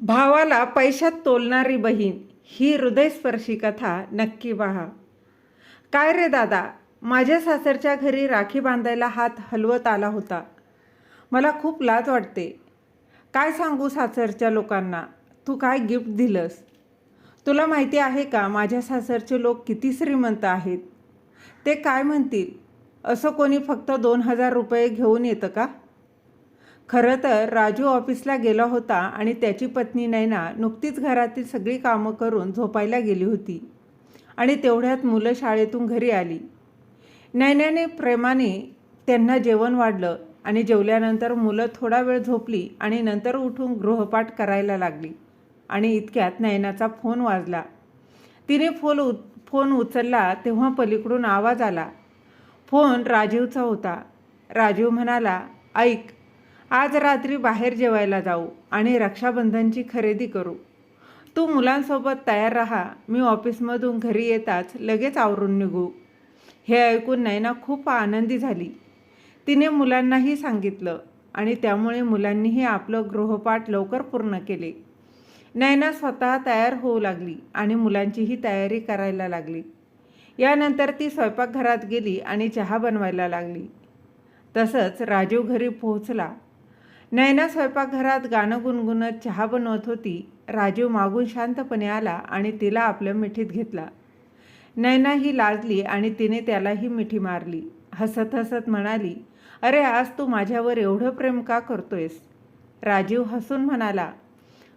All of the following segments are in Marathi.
भावाला पैशात तोलणारी बहीण ही हृदयस्पर्शी कथा नक्की पहा. काय रे दादा माझ्या सासरच्या घरी राखी बांधायला हात हलवत आला होता. मला खूप लाज वाटते. काय सांगू सासरच्या लोकांना? तू काय गिफ्ट दिलंस? तुला माहिती आहे का माझ्या सासरचे लोक किती श्रीमंत आहेत? ते काय म्हणतील? असं कोणी फक्त दोन हजार रुपये घेऊन येतं का? खरं तर राजू ऑफिसला गेला होता आणि त्याची पत्नी नैना नुकतीच घरातील सगळी कामं करून झोपायला गेली होती. आणि तेवढ्यात मुलं शाळेतून घरी आली. नैन्याने प्रेमाने त्यांना जेवण वाढलं आणि जेवल्यानंतर मुलं थोडा वेळ झोपली आणि नंतर उठून गृहपाठ करायला लागली. आणि इतक्यात नैनाचा फोन वाजला. तिने फोन उ फोन उचलला तेव्हा पलीकडून आवाज आला. फोन राजीवचा होता. राजीव म्हणाला ऐक आज रात्री बाहेर जेवायला जाऊ आणि रक्षाबंधनची खरेदी करू. तू मुलांसोबत तयार राहा. मी ऑफिसमधून घरी येताच लगेच आवरून निघू. हे ऐकून नैना खूप आनंदी झाली. तिने मुलांनाही सांगितलं आणि त्यामुळे मुलांनीही आपलं गृहपाठ लवकर पूर्ण केले. नैना स्वतः तयार होऊ लागली आणि मुलांचीही तयारी करायला लागली. यानंतर ती स्वयंपाकघरात गेली आणि चहा बनवायला लागली. तसंच राजीव घरी पोहोचला. नैना स्वयंपाकघरात गाणं गुणगुणत चहा बनवत होती. राजीव मागून शांतपणे आला आणि तिला आपल्या मिठीत घेतला. नैना ही लाजली आणि तिने त्यालाही मिठी मारली. हसत हसत म्हणाली अरे आज तू माझ्यावर एवढं प्रेम का करतोयस? राजीव हसून म्हणाला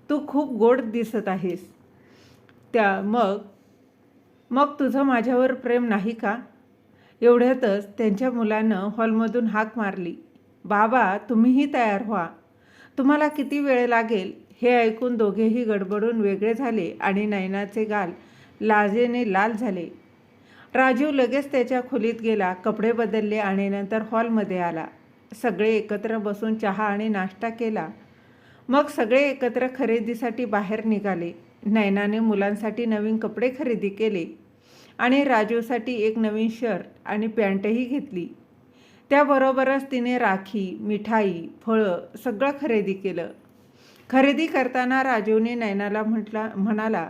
तू खूप गोड दिसत आहेस. त्या मग मग तुझं माझ्यावर प्रेम नाही का? एवढ्यातच त्यांच्या मुलानं हॉलमधून हाक मारली. बाबा तुम्हीही तयार व्हा. तुम्हाला किती वेळ लागेल हे ऐकून दोघेही गडबडून वेगळे झाले आणि नयनाचे गाल लाजेने लाल झाले. राजीव लगेच त्याच्या खोलीत गेला कपडे बदलले आणि नंतर हॉलमध्ये आला. सगळे एकत्र बसून चहा आणि नाश्ता केला. मग सगळे एकत्र खरेदीसाठी बाहेर निघाले. नयनाने मुलांसाठी नवीन कपडे खरेदी केले आणि राजूसाठी एक नवीन शर्ट आणि पॅन्टही घेतली. त्याबरोबरच तिने राखी मिठाई फळं सगळं खरेदी केलं. खरेदी करताना राजूने नयनाला म्हटला म्हणाला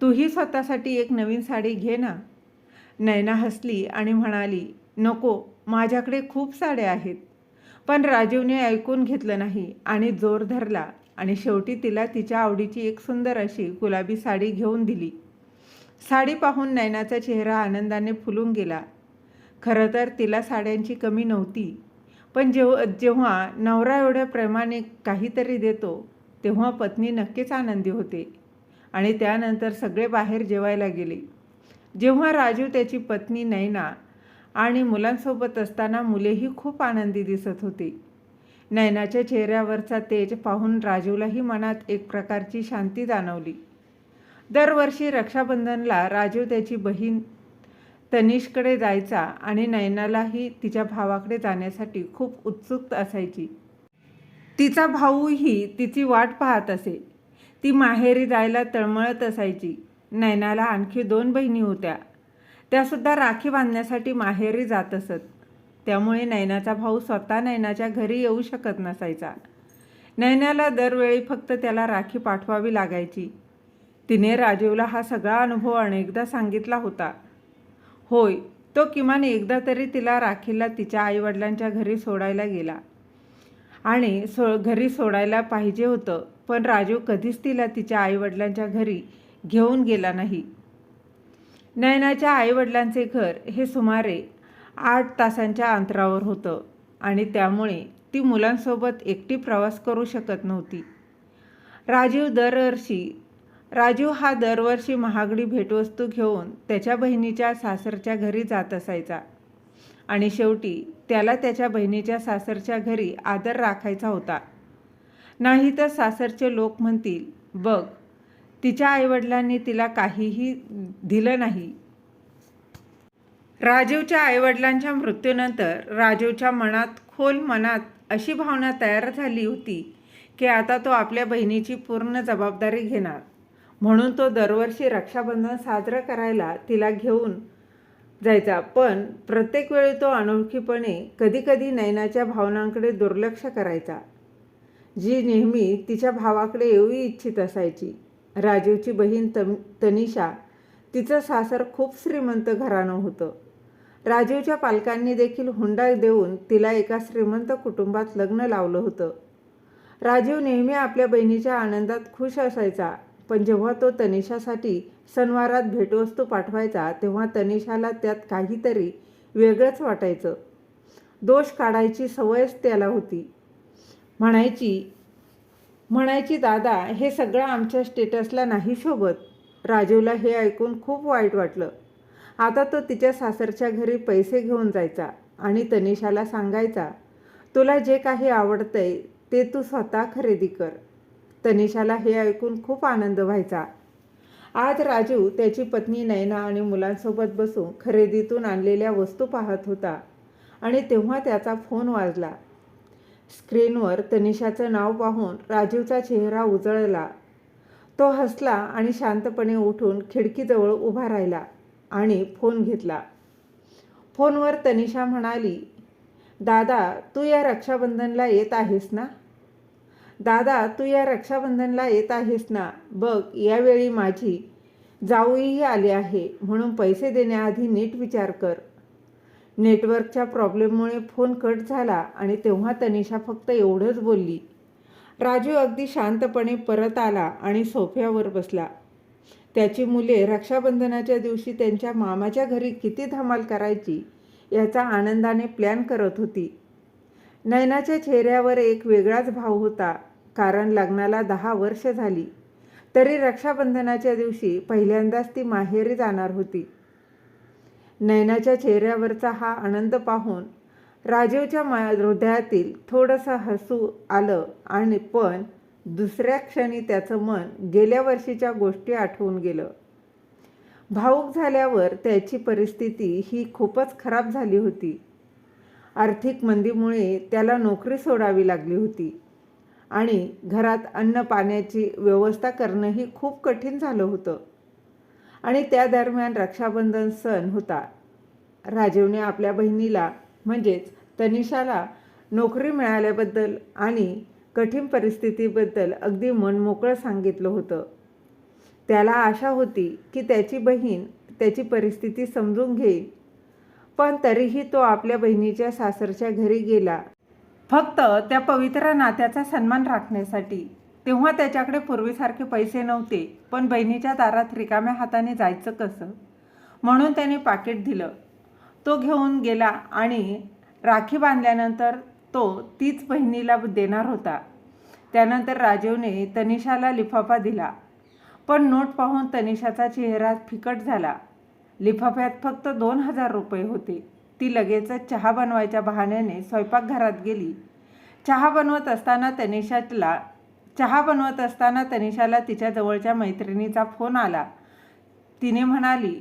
तूही स्वतःसाठी एक नवीन साडी घे ना. नैना हसली आणि म्हणाली नको माझ्याकडे खूप साड्या आहेत. पण राजीवने ऐकून घेतलं नाही आणि जोर धरला आणि शेवटी तिला तिच्या आवडीची एक सुंदर अशी गुलाबी साडी घेऊन दिली. साडी पाहून नैनाचा चेहरा आनंदाने फुलून गेला. खरं तर तिला साड्यांची कमी नव्हती. पण जेव जेव्हा नवरा एवढ्या प्रेमाने काहीतरी देतो तेव्हा पत्नी नक्कीच आनंदी होते आणि त्यानंतर सगळे बाहेर जेवायला गेले. जेव्हा राजू त्याची पत्नी नैना आणि मुलांसोबत असताना मुलेही खूप आनंदी दिसत होती. नैनाच्या चेहऱ्यावरचा तेज पाहून राजूलाही मनात एक प्रकारची शांती जाणवली. दरवर्षी रक्षाबंधनला राजू त्याची बहीण तनिषकडे जायचा आणि नैनालाही तिच्या भावाकडे जाण्यासाठी खूप उत्सुक असायची. तिचा भाऊही तिची वाट पाहत असे. ती माहेरी जायला तळमळत असायची. नैनाला आणखी दोन बहिणी होत्या. त्यासुद्धा राखी बांधण्यासाठी माहेरी जात असत. त्यामुळे नैनाचा भाऊ स्वतः नैनाच्या घरी येऊ शकत नसायचा. नैनाला दरवेळी फक्त त्याला राखी पाठवावी लागायची. तिने राजीवला हा सगळा अनुभव अनेकदा सांगितला होता. होय तो किमान एकदा तरी तिला राखीला तिच्या आईवडिलांच्या घरी सोडायला गेला. आणि सो घरी सोडायला पाहिजे होतं पण राजू कधीच तिला तिच्या आईवडिलांच्या घरी घेऊन गेला नाही. नयनाच्या आईवडिलांचे घर हे सुमारे आठ तासांच्या अंतरावर होतं आणि त्यामुळे ती मुलांसोबत एकटी प्रवास करू शकत नव्हती. राजीव दरवर्षी राजू हा दरवर्षी महागडी भेटवस्तू घेऊन त्याच्या बहिणीच्या सासरच्या घरी जात असायचा. आणि शेवटी त्याला त्याच्या बहिणीच्या सासरच्या घरी आदर राखायचा होता. नाही तर सासरचे लोक म्हणतील बघ तिच्या आईवडिलांनी तिला काहीही दिलं नाही. राजीवच्या आईवडिलांच्या मृत्यूनंतर राजीवच्या मनात खोल मनात अशी भावना तयार झाली होती की आता तो आपल्या बहिणीची पूर्ण जबाबदारी घेणार. म्हणून तो दरवर्षी रक्षाबंधन साजरं करायला तिला घेऊन जायचा. पण प्रत्येक वेळी तो अनोळखीपणे कधीकधी नयनाच्या भावनांकडे दुर्लक्ष करायचा. जी नेहमी तिच्या भावाकडे येऊ इच्छित असायची. राजीवची बहीण तम तनिषा तिचं सासर खूप श्रीमंत घराणं होतं. राजीवच्या पालकांनी देखील हुंडा देऊन तिला एका श्रीमंत कुटुंबात लग्न लावलं होतं. राजीव नेहमी आपल्या बहिणीच्या आनंदात खुश असायचा. पण जेव्हा तो तनिषासाठी सणवारात भेटवस्तू पाठवायचा तेव्हा तनिषाला त्यात काहीतरी वेगळंच वाटायचं. दोष काढायची सवयच त्याला होती. म्हणायची म्हणायची दादा हे सगळं आमच्या स्टेटसला नाही शोभत. राजीवला हे ऐकून खूप वाईट वाटलं. आता तो तिच्या सासरच्या घरी पैसे घेऊन जायचा आणि तनिषाला सांगायचा तुला जे काही आवडतंय ते तू स्वतः खरेदी कर. तनिषाला हे ऐकून खूप आनंद व्हायचा. आज राजू त्याची पत्नी नैना आणि मुलांसोबत बसून खरेदीतून आणलेल्या वस्तू पाहत होता आणि तेव्हा त्याचा फोन वाजला. स्क्रीनवर तनिषाचं नाव पाहून राजीवचा चेहरा उजळला. तो हसला आणि शांतपणे उठून खिडकीजवळ उभा राहिला आणि फोन घेतला. फोनवर तनिषा म्हणाली दादा तू या रक्षाबंधनला येत आहेस ना? दादा तू या रक्षाबंधनला येत आहेस ना? बघ यावेळी माझी जाऊही आली आहे म्हणून पैसे देण्याआधी नीट विचार कर. नेटवर्कच्या प्रॉब्लेममुळे फोन कट झाला आणि तेव्हा तनिषा फक्त एवढंच बोलली. राजू अगदी शांतपणे परत आला आणि सोफ्यावर बसला. त्याची मुले रक्षाबंधनाच्या दिवशी त्यांच्या मामाच्या घरी किती धमाल करायची याचा आनंदाने प्लॅन करत होती. नयनाच्या चेहऱ्यावर एक वेगळाच भाव होता. कारण लग्नाला दहा वर्ष झाली. तरी रक्षाबंधनाच्या दिवशी पहिल्यांदाच ती माहेरी जाणार होती. नयनाच्या चेहऱ्यावरचा हा आनंद पाहून राजीवच्या मा हृदयातील थोडंसं हसू आलं आणि पण दुसऱ्या क्षणी त्याचं मन गेल्या वर्षीच्या गोष्टी आठवून गेलं. भाऊक झाल्यावर त्याची परिस्थिती ही खूपच खराब झाली होती. आर्थिक मंदीमुळे त्याला नोकरी सोडावी लागली होती. आणि घरात अन्न पाण्याची व्यवस्था करणंही खूप कठीण झालं होतं. आणि त्या दरम्यान रक्षाबंधन सण होता. राजीवने आपल्या बहिणीला म्हणजेच तनिषाला नोकरी मिळाल्याबद्दल आणि कठीण परिस्थितीबद्दल अगदी मनमोकळं सांगितलं होतं. त्याला आशा होती की त्याची बहीण त्याची परिस्थिती समजून घेईल. पण तरीही तो आपल्या बहिणीच्या सासरच्या घरी गेला. फक्त त्या पवित्र नात्याचा सन्मान राखण्यासाठी. तेव्हा त्याच्याकडे पूर्वीसारखे पैसे नव्हते पण बहिणीच्या दारात रिकाम्या हाताने जायचं कसं? म्हणून त्याने पाकिट दिलं. तो घेऊन गेला आणि राखी बांधल्यानंतर तो तीच बहिणीला देणार होता. त्यानंतर राजीवने तनिषाला लिफाफा दिला. पण नोट पाहून तनिषाचा चेहरा फिकट झाला. लिफाफ्यात फक्त दोन हजार रुपये होते. ती लगेचच चहा बनवायच्या बहाण्याने स्वयंपाकघरात गेली. चहा बनवत असताना तनिषाला चहा बनवत असताना तनिषाला तिच्या जवळच्या मैत्रिणीचा फोन आला. तिने म्हणाली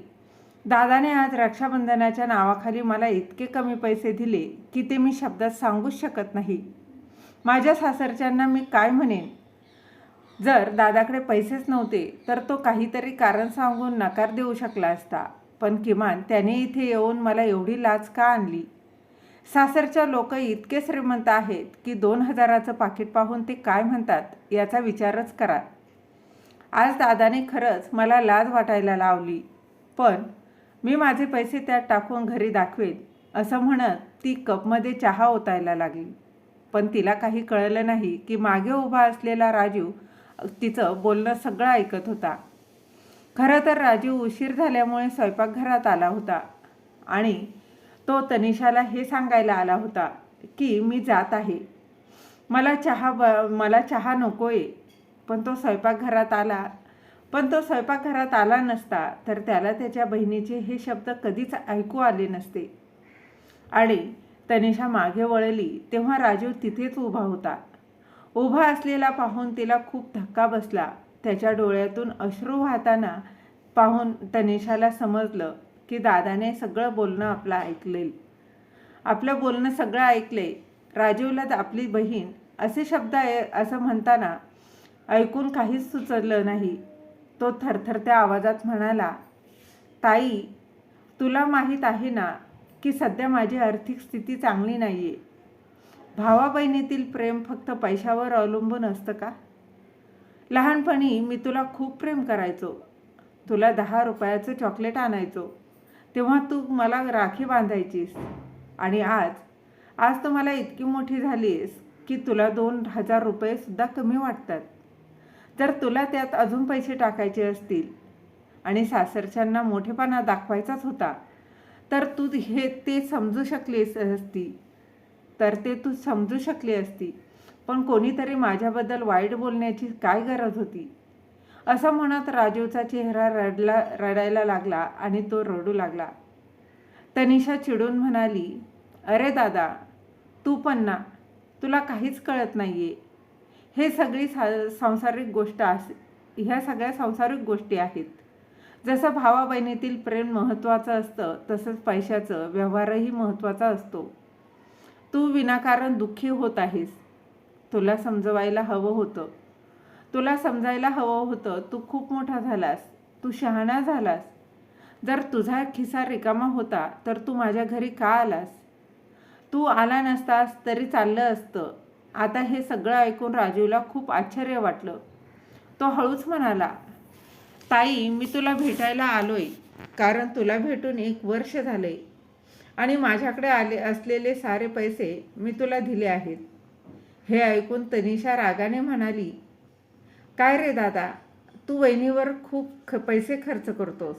दादाने आज रक्षाबंधनाच्या नावाखाली मला इतके कमी पैसे दिले की ते मी शब्दात सांगूच शकत नाही. माझ्या सासरच्यांना मी काय म्हणेन? जर दादाकडे पैसेच नव्हते तर तो काहीतरी कारण सांगून नकार देऊ शकला असता. पण किमान त्याने इथे येऊन मला एवढी लाच का आणली? सासरच्या लोक इतके श्रीमंत आहेत की दोन हजाराचं पाकिट पाहून ते काय म्हणतात याचा विचारच करा. आज दादाने खरंच मला लाज वाटायला लावली. पण मी माझे पैसे त्यात टाकून घरी दाखवेन असं म्हणत ती कपमध्ये चहा ओतायला लागली. पण तिला काही कळलं नाही की मागे उभा असलेला राजू तिचं बोलणं सगळं ऐकत होता. खरं तर राजू उशीर झाल्यामुळे स्वयंपाकघरात आला होता आणि तो तनिषाला हे सांगायला आला होता की मी जात आहे. मला चहा ब मला चहा नको आहे पण तो स्वयंपाकघरात आला. पण तो स्वयंपाकघरात आला नसता तर त्याला त्याच्या बहिणीचे हे शब्द कधीच ऐकू आले नसते. आणि तनिषा मागे वळली तेव्हा राजू तिथेच उभा होता. उभा असलेला पाहून तिला खूप धक्का बसला. त्याच्या डोळ्यातून अश्रू वाहताना पाहून तनिषाला समजलं की दादाने सगळं बोलणं आपलं ऐकले आपलं बोलणं सगळं ऐकले राजीवला आपली बहीण असे शब्द असं म्हणताना ऐकून काहीच सुचलं नाही. तो थरथरत्या आवाजात म्हणाला ताई तुला माहीत आहे ना की सध्या माझी आर्थिक स्थिती चांगली नाही आहे भावा बहिणीतील प्रेम फक्त पैशावर अवलंबून असतं का? लहानपणी मी तुला खूप प्रेम करायचो. तुला दहा रुपयाचं चॉकलेट आणायचो. तेव्हा तू मला राखी बांधायचीस. आणि आज आज तू मला इतकी मोठी झालीस की तुला दोन हजार रुपयेसुद्धा कमी वाटतात. जर तुला त्यात अजून पैसे टाकायचे असतील. आणि सासरच्यांना मोठेपणा दाखवायचाच होता. तर तू हे ते समजू शकलीस असती. तर ते तू समजू शकली असती. पण कोणीतरी माझ्याबद्दल वाईट बोलण्याची काय गरज होती? असं म्हणत राजीवचा चेहरा रडला रडायला लागला आणि तो रडू लागला. तनिषा चिडून म्हणाली अरे दादा तू पण ना तुला काहीच कळत नाही आहे हे सगळी सा सांसारिक गोष्ट अस ह्या सगळ्या सांसारिक गोष्टी आहेत. जसं भावा बहिणीतील प्रेम महत्त्वाचं असतं तसंच पैशाचं व्यवहारही महत्त्वाचा असतो. तू विनाकारण दुःखी होत आहेस. तुला समजवायला हवं होतं. तुला समजायला हवं होतं तू खूप मोठा झालास तू शहाणा झालास. जर तुझा खिसा रिकामा होता तर तू माझ्या घरी का आलास? तू आला नसतास तरी चाललं असतं. आता हे सगळं ऐकून राजूला खूप आश्चर्य वाटलं. तो हळूच म्हणाला ताई मी तुला भेटायला आलोय कारण तुला भेटून एक वर्ष झाले आणि माझ्याकडे आले असलेले सारे पैसे मी तुला दिले आहेत. हे ऐकून तनिषा रागाने म्हणाली काय रे दादा तू वहिनीवर खूप ख पैसे खर्च करतोस.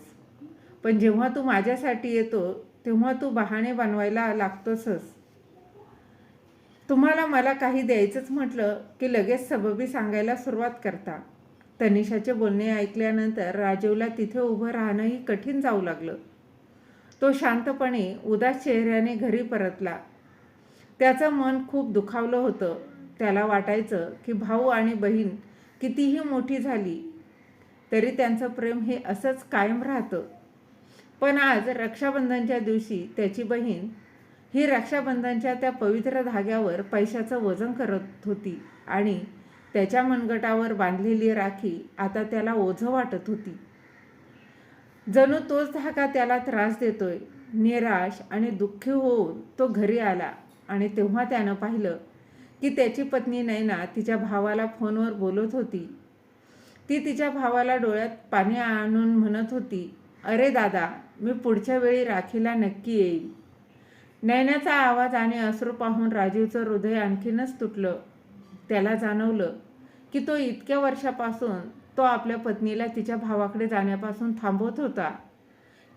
पण जेव्हा तू माझ्यासाठी येतो तेव्हा तू बहाणे बनवायला लागतोसच. तुम्हाला मला काही द्यायचंच म्हटलं की लगेच सबबी सांगायला सुरुवात करता. तनिषाचे बोलणे ऐकल्यानंतर राजीवला तिथे उभं राहणंही कठीण जाऊ लागलं. तो शांतपणे उदास चेहऱ्याने घरी परतला. त्याचं मन खूप दुखावलं होतं. त्याला वाटायचं की भाऊ आणि बहीण कितीही मोठी झाली तरी त्यांचं प्रेम हे असंच कायम राहतं. पण आज रक्षाबंधनच्या दिवशी त्याची बहीण ही रक्षाबंधनच्या त्या पवित्र धाग्यावर पैशाचं वजन करत होती आणि त्याच्या मनगटावर बांधलेली राखी आता त्याला ओझं वाटत होती. जणू तोच धागा त्याला त्रास देतोय निराश आणि दुःखी होऊन तो घरी आला आणि तेव्हा त्यानं पाहिलं की त्याची पत्नी नैना तिच्या भावाला फोनवर बोलत होती. ती तिच्या भावाला डोळ्यात पाणी आणून म्हणत होती अरे दादा मी पुढच्या वेळी राखीला नक्की येईल नैनाचा आवाज आणि अश्रू पाहून राजीवचं हृदय आणखीनच तुटलं. त्याला जाणवलं की तो इतक्या वर्षापासून तो आपल्या पत्नीला तिच्या भावाकडे जाण्यापासून थांबवत होता.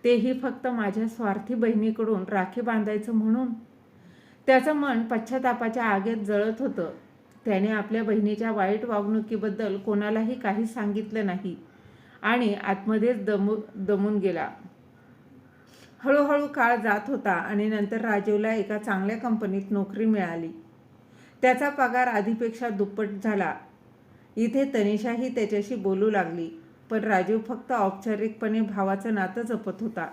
तेही फक्त माझ्या स्वार्थी बहिणीकडून राखी बांधायचं म्हणून त्याचं मन पश्चातापाच्या आगेत जळत होतं. त्याने आपल्या बहिणीच्या वाईट वागणुकीबद्दल कोणालाही काही सांगितलं नाही आणि आतमध्येच दमू दमून गेला. हळूहळू काळ जात होता आणि नंतर राजीवला एका चांगल्या कंपनीत नोकरी मिळाली. त्याचा पगार आधीपेक्षा दुप्पट झाला. इथे तनिषाही त्याच्याशी बोलू लागली पण राजीव फक्त औपचारिकपणे भावाचं नातं जपत होता.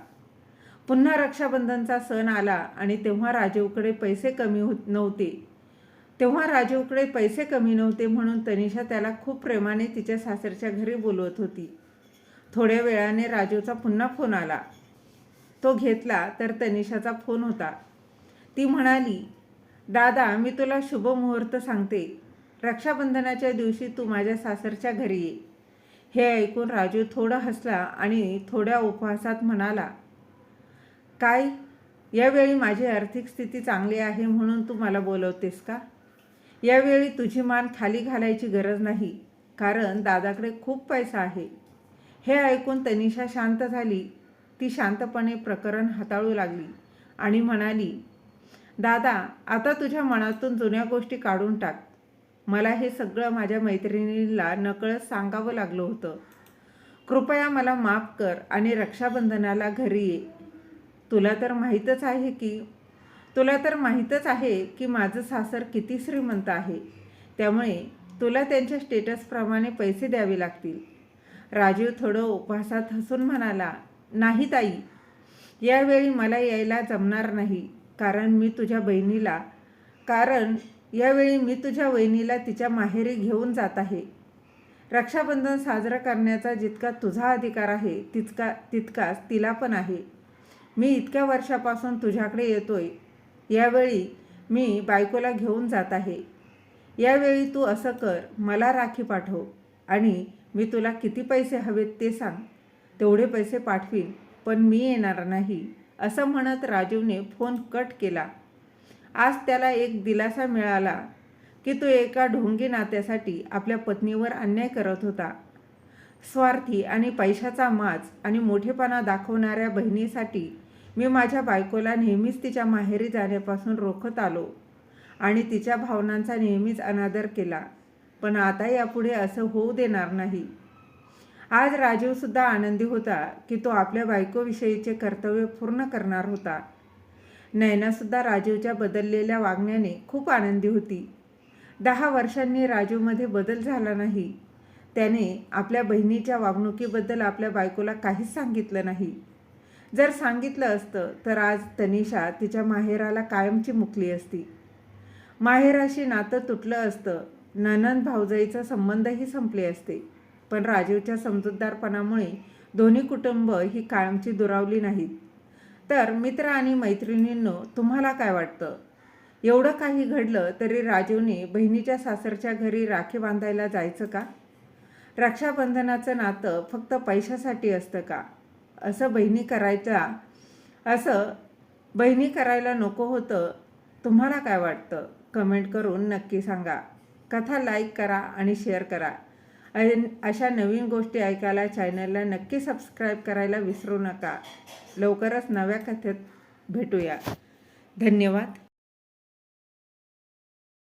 पुन्हा रक्षाबंधनचा सण आला आणि तेव्हा राजीवकडे पैसे कमी होत नव्हते. तेव्हा राजीवकडे पैसे कमी नव्हते म्हणून तनिषा त्याला खूप प्रेमाने तिच्या सासरच्या घरी बोलवत होती. थोड्या वेळाने राजीवचा पुन्हा फोन आला. तो घेतला तर तनिषाचा फोन होता. ती म्हणाली दादा मी तुला शुभ मुहूर्त सांगते. रक्षाबंधनाच्या दिवशी तू माझ्या सासरच्या घरी ये. हे ऐकून राजू थोडं हसला आणि थोड्या उपवासात म्हणाला काय? यावेळी माझी आर्थिक स्थिती चांगली आहे म्हणून तू मला बोलवतेस का? यावेळी तुझी मान खाली घालायची गरज नाही कारण दादाकडे खूप पैसा आहे. हे ऐकून तनिषा शांत झाली. ती शांतपणे प्रकरण हाताळू लागली आणि म्हणाली दादा आता तुझ्या मनातून जुन्या गोष्टी काढून टाक. मला हे सगळं माझ्या मैत्रिणीला नकळत सांगावं लागलं होतं. कृपया मला माफ कर आणि रक्षाबंधनाला घरी ये. तुला तर माहीतच आहे की तुला तर माहीतच आहे की माझं सासर किती श्रीमंत आहे. त्यामुळे तुला त्यांच्या स्टेटसप्रमाणे पैसे द्यावे लागतील. राजीव थोडं उपवासात हसून म्हणाला नाही ताई यावेळी मला यायला जमणार नाही कारण मी तुझ्या बहिणीला कारण यावेळी मी तुझ्या वहिनीला तिच्या माहेरी घेऊन जात आहे. रक्षाबंधन साजरं करण्याचा जितका तुझा अधिकार आहे तितका तितकाच तिला पण आहे. मी इतक्या वर्षापासून तुझ्याकडे येतोय. यावेळी मी बायकोला घेऊन जात आहे. यावेळी तू असं कर मला राखी पाठव आणि मी तुला किती पैसे हवेत ते सांग. तेवढे पैसे पाठवीन पण मी येणार नाही असं म्हणत राजीवने फोन कट केला. आज त्याला एक दिलासा मिळाला की तो एका ढोंगी नात्यासाठी आपल्या पत्नीवर अन्याय करत होता. स्वार्थी आणि पैशाचा माज आणि मोठेपणा दाखवणाऱ्या बहिणीसाठी मी माझ्या बायकोला नेहमीच तिच्या माहेरी जाण्यापासून रोखत आलो आणि तिच्या भावनांचा नेहमीच अनादर केला. पण आता यापुढे असं होऊ देणार नाही. आज राजीवसुद्धा आनंदी होता की तो आपल्या बायकोविषयीचे कर्तव्य पूर्ण करणार होता. नैनासुद्धा राजीवच्या बदललेल्या वागण्याने खूप आनंदी होती. दहा वर्षांनी राजीवमध्ये बदल झाला नाही. त्याने आपल्या बहिणीच्या वागणुकीबद्दल आपल्या बायकोला काहीच सांगितलं नाही. जर सांगितलं असतं तर आज तनिषा तिच्या माहेराला कायमची मुकली असती. माहेराशी नातं तुटलं असतं. ननंद भाऊजाईचा संबंधही संपले असते. पण राजीवच्या समजूतदारपणामुळे दोन्ही कुटुंब ही कायमची दुरावली नाहीत. तर मित्र आणि मैत्रिणींनो तुम्हाला काय वाटतं? एवढं काही घडलं तरी राजीवने बहिणीच्या सासरच्या घरी राखी बांधायला जायचं का? रक्षाबंधनाचं नातं फक्त पैशासाठी असतं का? असं बहिणी करायचा असं बहिणी करायला नको होतं. तुम्हाला काय वाटतं? कमेंट करून नक्की सांगा. कथा लाईक करा आणि शेअर करा. अशा नवीन गोष्टी ऐकायला चॅनलला नक्की सबस्क्राईब करायला विसरू नका. लवकरच नव्या कथेत भेटूया. धन्यवाद.